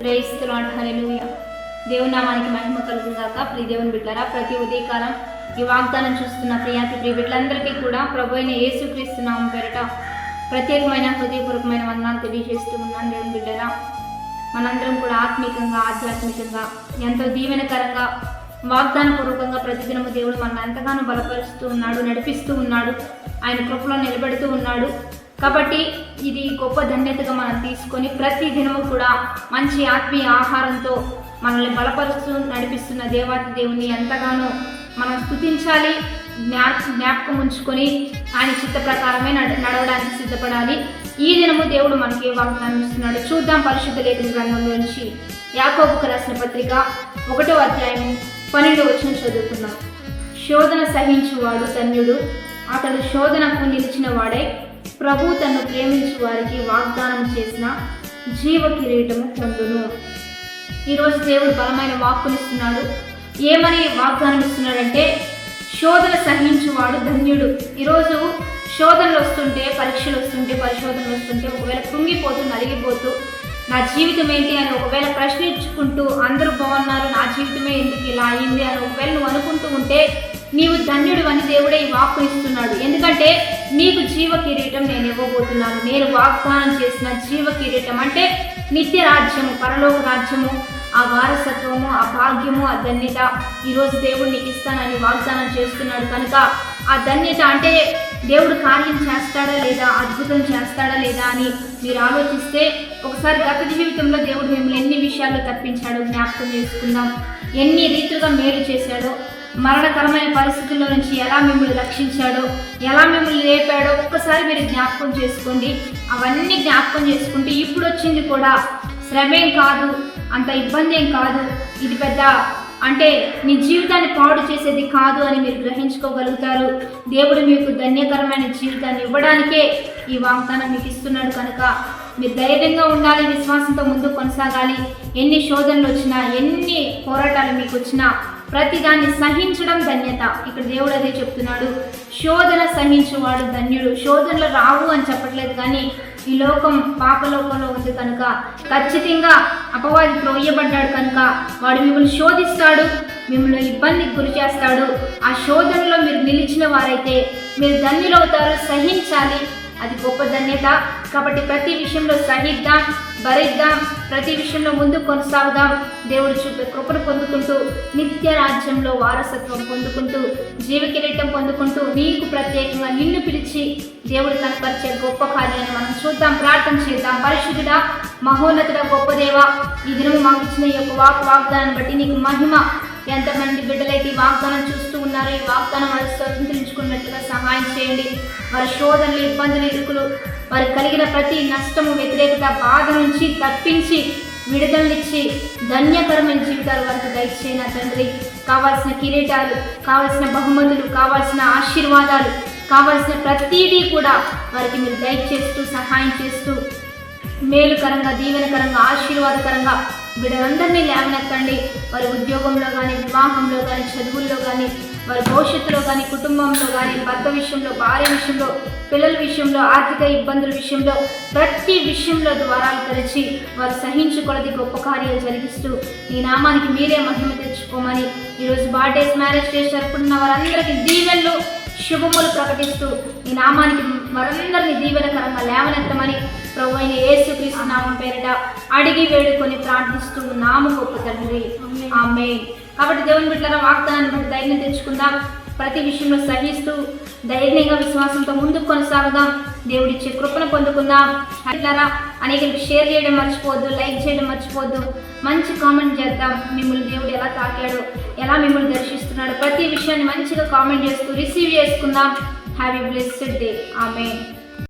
ప్రేయిస్తున్నాడు హల్లెలూయా. దేవుని నామానికి మహిమ కలుగుగాక ప్రియ దేవుని బిడ్డారా ప్రతి ఉదయకాలం ఈ వాగ్దానం చూస్తున్న ప్రియాతి ప్రియ బిడ్డలందరికీ కూడా ప్రభు అయిన యేసుక్రీస్తు పేరట ప్రత్యేకమైన హృదయపూర్వకమైన వందనాలు తెలియజేస్తూ ఉన్నాను దేవుని బిడ్డరా మనందరం కూడా ఆత్మీకంగా ఆధ్యాత్మికంగా ఎంతో దీవెనకరంగా వాగ్దాన పూర్వకంగా ప్రతిదినము దేవుడు మనల్ని ఎంతగానో బలపరుస్తూ ఉన్నాడు నడిపిస్తూ ఉన్నాడు. ఆయన కృపలో నిలబెడుతూ ఉన్నాడు. కాబట్టి ఇది గొప్ప ధన్యతగా మనం తీసుకొని ప్రతి దినము కూడా మంచి ఆత్మీయ ఆహారంతో మనల్ని బలపరుస్తూ నడిపిస్తున్న దేవాతి దేవుని ఎంతగానో మనం స్థుతించాలి జ్ఞా జ్ఞాపకం ఉంచుకొని ఆయన చిత్త ప్రకారమే నడ నడవడానికి సిద్ధపడాలి. ఈ దినము దేవుడు మనకి ఏ వాగ్దానం ఇస్తున్నాడు చూద్దాం పరిశుద్ధ లేఖన గ్రంథంలోంచి యాకోబుకు రాసిన పత్రిక ఒకటో అధ్యాయం పన్నెండు వచ్చిన చదువుకుందాం. శోధన సహించువాడు ధన్యుడు అతడు శోధనకు నిలిచిన వాడే ప్రభు తను ప్రేమించు వారికి వాగ్దానం చేసిన జీవ కిరీటము పొందును ఈరోజు దేవుడు బలమైన వాక్కునిస్తున్నాడు. ఏమని వాగ్దానం ఇస్తున్నాడంటే శోధన సహించువాడు ధన్యుడు. ఈరోజు శోధనలు వస్తుంటే పరీక్షలు వస్తుంటే పరిశోధనలు వస్తుంటే ఒకవేళ కృంగిపోతూ నలిగిపోతూ నా జీవితం ఏంటి అని ఒకవేళ ప్రశ్నించుకుంటూ అందరూ బాగున్నారు నా జీవితమే ఎందుకు ఇలా అయింది అని ఒకవేళ నువ్వు అనుకుంటూ ఉంటే నీవు ధన్యుడు అని దేవుడే ఈ వాక్కు ఇస్తున్నాడు. ఎందుకంటే నీకు జీవ కిరీటం నేను ఇవ్వబోతున్నాను. నేను వాగ్దానం చేసిన జీవ కిరీటం అంటే నిత్య రాజ్యము పరలోక రాజ్యము ఆ వారసత్వము ఆ భాగ్యము ఆ ధన్యత. ఈరోజు దేవుడు నీకు ఇస్తానని వాగ్దానం చేస్తున్నాడు. కనుక ఆ ధన్యత అంటే దేవుడు కార్యం చేస్తాడా లేదా అద్భుతం చేస్తాడా లేదా అని మీరు ఆలోచిస్తే ఒకసారి గత జీవితంలో దేవుడు మిమ్మల్ని ఎన్ని విషయాల్లో తప్పించాడో జ్ఞాపకం చేసుకుందాం. ఎన్ని రీతులుగా మేలు చేశాడో మరణకరమైన పరిస్థితుల్లో నుంచి ఎలా మిమ్మల్ని రక్షించాడో ఎలా మిమ్మల్ని లేపాడో ఒక్కసారి మీరు జ్ఞాపకం చేసుకోండి. అవన్నీ జ్ఞాపకం చేసుకుంటే ఇప్పుడు వచ్చింది కూడా శ్రమేం కాదు అంత ఇబ్బంది ఏం కాదు. ఇది పెద్ద అంటే మీ జీవితాన్ని పాడు చేసేది కాదు అని మీరు గ్రహించుకోగలుగుతారు. దేవుడు మీకు ధన్యకరమైన జీవితాన్ని ఇవ్వడానికే ఈ వాగ్దానం మీకు ఇస్తున్నాడు కనుక మీరు ధైర్యంగా ఉండాలి విశ్వాసంతో ముందుకు కొనసాగాలి. ఎన్ని శోధనలు వచ్చినా ఎన్ని పోరాటాలు మీకు వచ్చినా ప్రతి దాన్ని సహించడం ధన్యత. ఇక్కడ దేవుడు అదే చెప్తున్నాడు. శోధన సహించేవాడు ధన్యుడు. శోధనలు రావు అని చెప్పట్లేదు కానీ ఈ లోకం పాపలోకంలో ఉంది కనుక ఖచ్చితంగా అపవాది త్రోయబడ్డాడు కనుక వాడు మిమ్మల్ని శోధిస్తాడు మిమ్మల్ని ఇబ్బందికి గురి చేస్తాడు. ఆ శోధనలో మీరు నిలిచిన వారైతే మీరు ధన్యులవుతారు సహించాలి. అది గొప్ప ధన్యత. కాబట్టి ప్రతి విషయంలో సహిద్దాం. భరిద్దాం ప్రతి విషయంలో ముందు కొనసాగుదాం. దేవుడు చూపే కృపను పొందుకుంటూ నిత్య రాజ్యంలో వారసత్వం పొందుకుంటూ జీవకిరీటం పొందుకుంటూ నీకు ప్రత్యేకంగా నిన్ను పిలిచి దేవుడు కనపరిచే గొప్ప కార్యాన్ని మనం చూద్దాం ప్రార్థన చేద్దాం. పరిశుద్ధుడా మహోన్నతుడ గొప్ప దేవ ఈ దినము మాకు ఇచ్చిన ఈ యొక్క వాక్ వాగ్దానాన్ని బట్టి నీకు మహిమ ఎంతమంది బిడ్డలైతే ఈ వాగ్దానం చూస్తూ ఉన్నారో ఈ వాగ్దానం వారు స్వతంత్రించుకున్నట్లుగా సహాయం చేయండి. వారి శోధనలు ఇబ్బందులు ఇరుకులు వారు కలిగిన ప్రతి నష్టము వ్యతిరేకత బాధ నుంచి తప్పించి విడుదలనిచ్చి ధన్యకరమైన జీవితాలు వారికి దయచేయన తండ్రి. కావాల్సిన కిరీటాలు కావాల్సిన బహుమతులు కావాల్సిన ఆశీర్వాదాలు కావాల్సిన ప్రతిదీ కూడా వారికి మీరు దయచేస్తూ సహాయం చేస్తూ మేలుకరంగా దీవెనకరంగా ఆశీర్వాదకరంగా బిడ్డలందరినీ లేవనెత్తండి. వారి ఉద్యోగంలో కానీ వివాహంలో కానీ చదువుల్లో కానీ వారి భవిష్యత్తులో కానీ కుటుంబంలో కానీ భర్త విషయంలో భార్య విషయంలో పిల్లల విషయంలో ఆర్థిక ఇబ్బందుల విషయంలో ప్రతి విషయంలో ద్వారాలు తెరిచి వారు సహించుకొలది గొప్ప కార్యాలు జరిగిస్తూ ఈ నామానికి మీరే మహిమ తెచ్చుకోమని ఈరోజు బార్డేస్ మ్యారేజ్ చేసి జరుపుకున్న వారందరికీ దీవెనలు. శుభములు ప్రకటిస్తూ ఈ నామానికి మరందరిని దీవెనకరంగా లేవనెత్తమని ప్రభు అయిన యేసుక్రీస్తు నామం పేరిట అడిగి వేడుకొని ప్రార్థిస్తూ నామ గొప్ప తండ్రి. ఆమె కాబట్టి దేవుని బిడ్డల వాగ్దానాన్ని బట్టి ధైర్యం తెచ్చుకుందాం. ప్రతి విషయంలో సహిస్తూ ధైర్యంగా విశ్వాసంతో ముందుకు కొనసాగుదాం. దేవుడిచ్చే కృపను పొందుకుందాం. అట్లారా అనేకలకు షేర్ చేయడం మర్చిపోవద్దు లైక్ చేయడం మర్చిపోవద్దు. మంచి కామెంట్ చేద్దాం. మిమ్మల్ని దేవుడు ఎలా తాకాడు ఎలా మిమ్మల్ని దర్శిస్తున్నాడు ప్రతి విషయాన్ని మంచిగా కామెంట్ చేస్తూ రిసీవ్ చేసుకుందాం. హ్యావ్ యూ బ్లెస్డ్ డే ఆమె